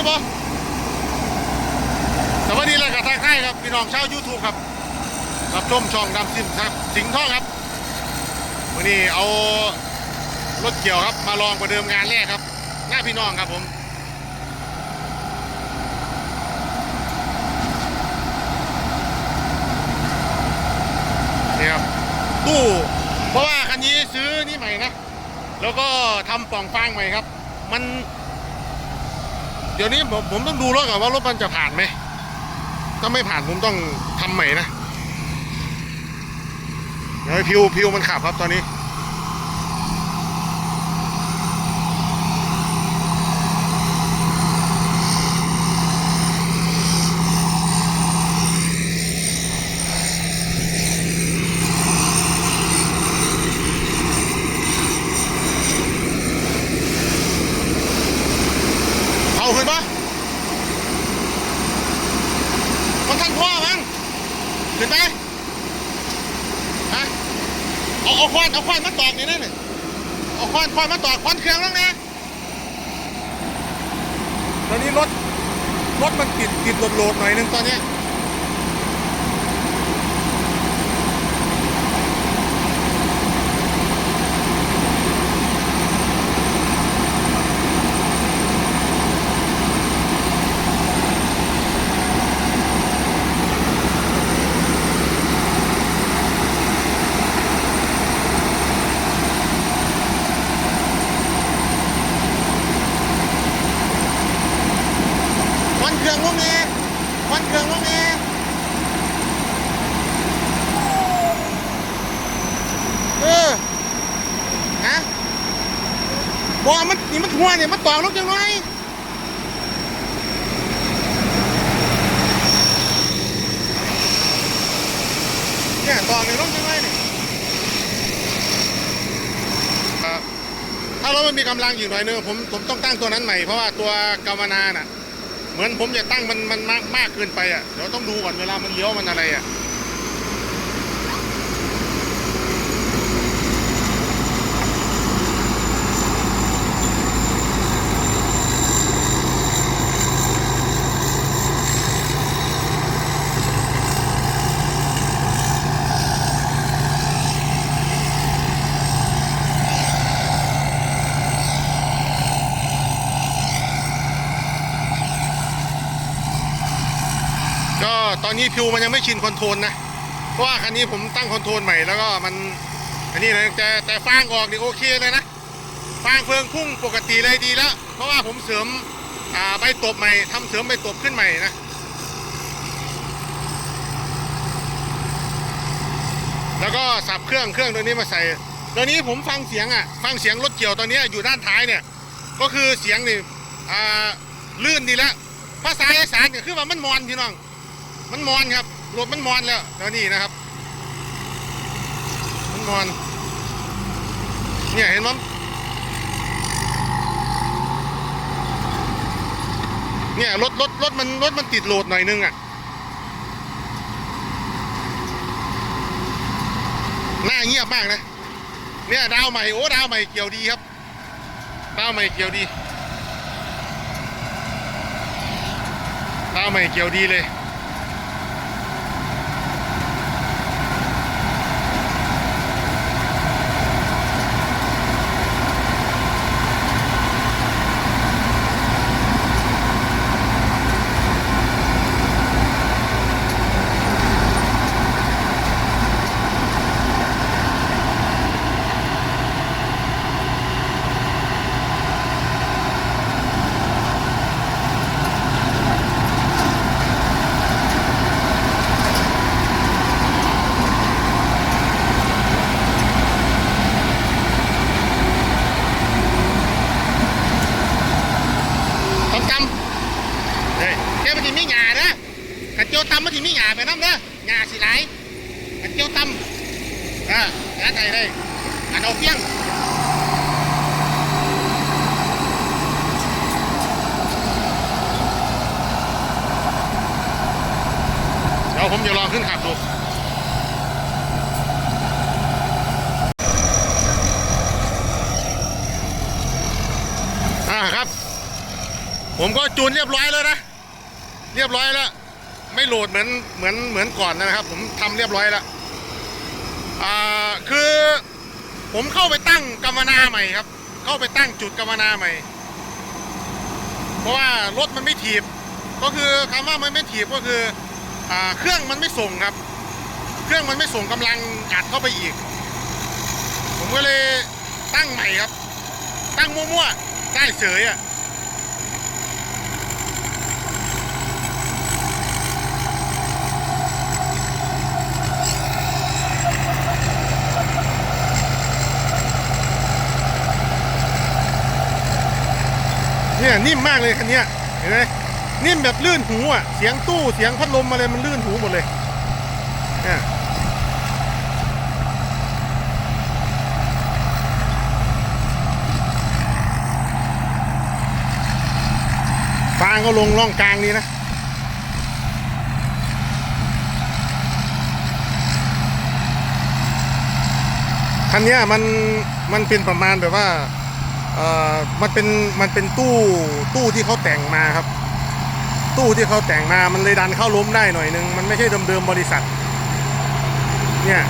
คือบ่สวัสดีเลยกับทางค่ายครับพี่น้องชาวยูทูบครับรับชมช่องดำซิมครับสิงห์ทองครับวันนี้เอารถเกี่ยวครับมาลองประเดิมงานแรกครับ หน้าพี่น้องครับผมนี่ครับตู้เพราะว่าคันนี้ซื้อนี่ใหม่นะ แล้วก็ทำปล่องฟางใหม่ครับ มัน ดี๋ยวนี้ผมผมต้องดูรถก่อนว่ารถมันจะผ่านไหมถ้าไม่ผ่านผมต้องทำใหม่นะเดี๋ยวให้พิวพิวมันขับครับตอนนี้ เอาขึ้นปะมันทันพ่อมั้งขึ้นไป ฮะเอาเอาควันเอาควันมาตอกนี่นั่นน่ะเอาควันควันมาตอกควันเครื่องแล้วนะตอนนี้รถรถมันติดติดโหลดๆหน่อยนึงตอนเนี้ยควันเครื่องลงนี่ควันเครื่องลงนี่เออฮะ บอมันนี่มันหัวเนี่ยมันตอกลงจังไงเนี่ยตอกเนี่ยลงจังไงเนี่ยถ้ารถมันมีกำลังอยู่หน่อยนึงผมผมต้องตั้งตัวนั้นใหม่เพราะว่าตัวกาวนาน่ะ เหมือนผมจะตั้งมันมันมากมากเกินไปอะเดี๋ยวต้องดูก่อนเวลามันเลี้ยวมันอะไรอะ ก็ตอนนี้พิวมันยังไม่ชินคอนโทรลนะเพราะว่าคันนี้ผมตั้งคอนโทรลใหม่แล้วก็มันอันนี้เลยแต่แต่ฟางออกนี่โอเคเลยนะฟางเฟืองพุ่งปกติเลยดีแล้ว เพราะว่าผมเสริมใบตบใหม่ทำเสริมใบตบขึ้นใหม่นะแล้วก็สับเครื่องเครื่องตัวนี้มาใส่ตัวนี้ผมฟังเสียงอะฟังเสียงรถเกี่ยวตอนนี้อยู่ด้านท้ายเนี่ย ก็คือเสียงนี่ลื่นดีแล้วภาษาอีสานก็คือว่ามันมอนพี่น้อง มันมอนครับรถมันมอนแล้วตอนนี้นะครับ มันมอน เนี่ยเห็นมั้ยเนี่ยรถรถรถมันรถมันติดโหลดหน่อยนึงอะหน้าเงียบมากนะ เนี่ยดาวใหม่โอ้ดาวใหม่เกี่ยวดีครับ ดาวใหม่เกี่ยวดี ดาวใหม่เกี่ยวดีเลย ตำตำ เฮ้ยเจ้ามันจะมีหยาเด้อขันเจียวตำมันจะมีหยาไปน้ำเด้อหยาสิไหลขันเจียวตำอ่าหยาใจเลยอันเอาเพียงเดี๋ยวผมจะลองขึ้นขับดูอ่าครับผผมก็จูนเรียบร้อยแล้วนะ เรียบร้อยแล้ว ไม่โหลดเหมือนเหมือนเหมือนก่อนนะครับ ผมทำเรียบร้อยแล้วอ่าคือผมเข้าไปตั้งกรรมนาใหม่ครับ เข้าไปตั้งจุดกรรมนาใหม่ เพราะว่ารถมันไม่ถีบ ก็คือคำว่ามันไม่ถีบก็คืออ่าเครื่องมันไม่ส่งครับ เครื่องมันไม่ส่งกำลังอัดเข้าไปอีก ผมก็เลยตั้งใหม่ครับ ตั้งมั่วๆได้เฉยอะ เนี่ยนิ่มมากเลยคันนี้เห็นไหมนิ่มแบบลื่นหูอะ เสียงตู้เสียงพัดลมอะไรมันลื่นหูหมดเลยเนี่ยฟางก็ลงร่องกลางนี้นะคันนี้มันมันเป็นประมาณแบบว่า มันเป็นมันเป็นตู้ตู้ที่เขาแต่งมาครับ ตู้ที่เขาแต่งมามันเลยดันเข้าล้มได้หน่อยนึง มันไม่ใช่เดิมๆบริษัท เนี่ย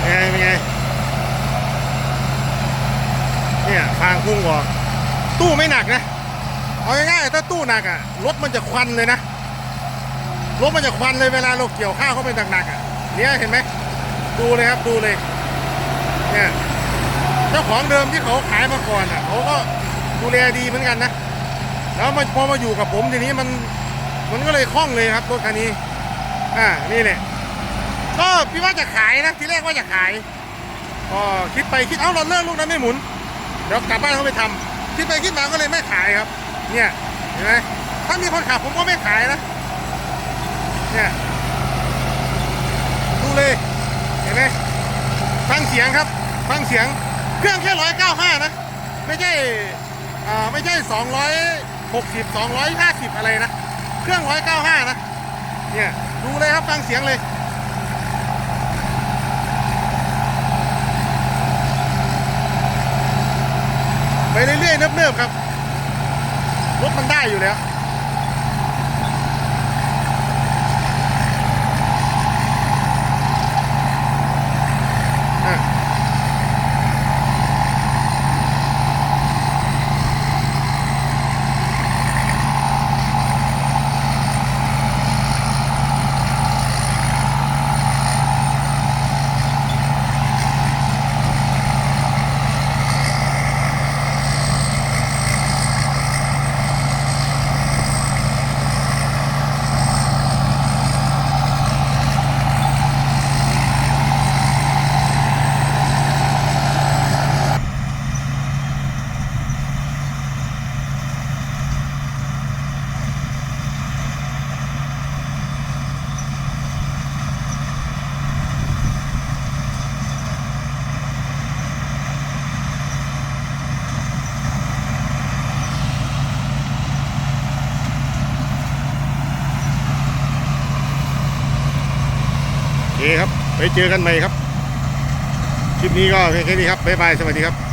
เป็นไงเป็นไงเนี่ย ทางพุ่งออก ตู้ไม่หนักนะ เอาง่ายๆถ้าตู้หนักอะรถมันจะควันเลยนะรถมันจะควันเลยเวลาเราเกี่ยวข้าวเข้าไปหนักๆอะเนี่ยเห็นไหมดูเลยครับดูเลยเนี่ยเจ้าของเดิมที่เขาขายมาก่อนอะเขาก็ดูแลดีเหมือนกันนะแล้วมาพอมาอยู่กับผมทีนี้มันมันก็เลยคล่องเลยครับรถคันนี้อ่านี่แหละก็พี่ว่าจะขายนะทีแรกว่าจะขายก็คิดไปคิดเอ้าเราเลิกลูกนั้นไม่หมุน เดี๋ยวกลับบ้านเขาไปทำคิดไปคิดมาก็เลยไม่ขายครับ เนี่ยเห็นไหมถ้ามีคนขับผมก็ไม่ขายนะเนี่ยดูเลยเห็นไหมฟังเสียงครับฟังเสียงเครื่องแค่ร้อยเก้าห้านะ ไม่ใช่อ่าไม่ใช่สองร้อยหกสิบสองร้อยห้าสิบอะไรนะ เครื่องร้อยเก้าห้านะเนี่ยดูเลยครับฟังเสียงเลย เรื่อยๆเนิบๆครับรถมันได้อยู่แล้ว อะโอ เคครับไปเจอกันใหม่ครับ คลิปนี้ก็แค่นี้ครับ บ๊ายบาย สวัสดีครับ